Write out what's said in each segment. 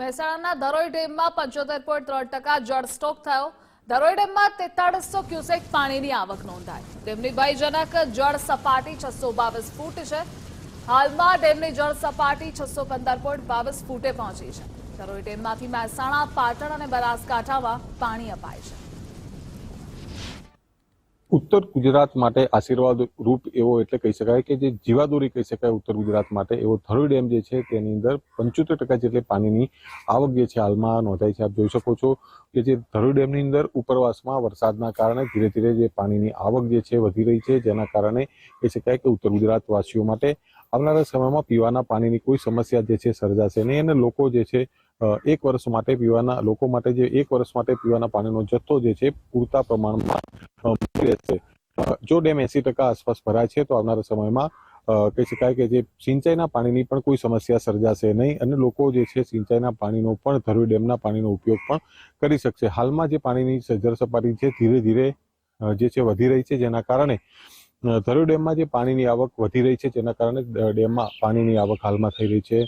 મહેસાણાના ધરોઈ ડેમમાં પંચોતેર પોઈન્ટ ત્રણ ટકા જળ સ્ટોક થયો. ધરોઈ ડેમમાં તેતાળીસો ક્યુસેક પાણીની આવક નોંધાઈ. ડેમની ભયજનક જળ સપાટી છસો બાવીસ ફૂટ છે. હાલમાં ડેમની જળ સપાટી છસો પંદર પોઈન્ટ બાવીસ ફૂટે પહોંચી છે. ધરોઈ ડેમમાંથી મહેસાણા, પાટણ અને બનાસકાંઠામાં પાણી અપાય છે. ઉત્તર ગુજરાત માટે આશીર્વાદ રૂપ એવો એટલે કહી શકાય કે જે જીવાદોરી કહી શકાય ઉત્તર ગુજરાત માટે, એવો થરોઈ ડેમ જે છે તેની અંદર પંચોતેર ટકા જેટલી પાણીની આવક જે છે હાલમાં નોંધાઈ છે. આપ જોઈ શકો છો કે જે ધરોઈ ડેમની અંદર ઉપરવાસમાં વરસાદના કારણે ધીરે ધીરે જે પાણીની આવક જે છે વધી રહી છે, જેના કારણે કહી શકાય કે ઉત્તર ગુજરાત વાસીઓ માટે આવનારા સમયમાં પીવાના પાણીની કોઈ સમસ્યા જે છે સર્જાશે નહીં અને લોકો જે છે એક વર્ષ માટે પીવાના, લોકો માટે જે એક વર્ષ માટે પીવાના પાણીનો જથ્થો જે છે પૂરતા પ્રમાણમાં રહેશે જો ડેમ એસી ટકા આસપાસ ભરાય છે, તો આવનારા સમયમાં કહી શકાય કે જે સિંચાઈના પાણીની પણ કોઈ સમસ્યા સર્જાશે નહીં અને લોકો જે છે સિંચાઈના પાણીનો પણ ધરોઈ ડેમના પાણીનો ઉપયોગ પણ કરી શકશે. હાલમાં જે પાણીની જળ સપાટી છે, ધીરે ધીરે જે છે વધી રહી છે, જેના કારણે ધરોઈ ડેમમાં જે પાણીની આવક વધી રહી છે, જેના કારણે ડેમમાં પાણીની આવક હાલમાં થઈ રહી છે.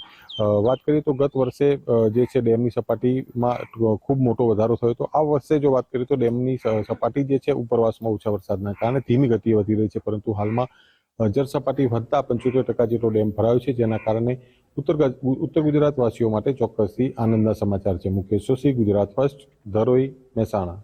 વાત કરીએ તો ગત વર્ષે જે છે ડેમની સપાટીમાં ખૂબ મોટો વધારો થયો તો આ વર્ષે જો વાત કરીએ તો ડેમની સપાટી જે છે ઉપરવાસમાં ઓછા વરસાદના કારણે ધીમી ગતિએ વધી રહી છે, પરંતુ હાલમાં જળ સપાટી વધતા પંચોતેર ટકા જેટલો ડેમ ભરાયો છે, જેના કારણે ઉત્તર ઉત્તર ગુજરાતવાસીઓ માટે ચોક્કસથી આનંદના સમાચાર છે. મુકેશ જોશી, ગુજરાત ફર્સ્ટ, ધરોઈ, મહેસાણા.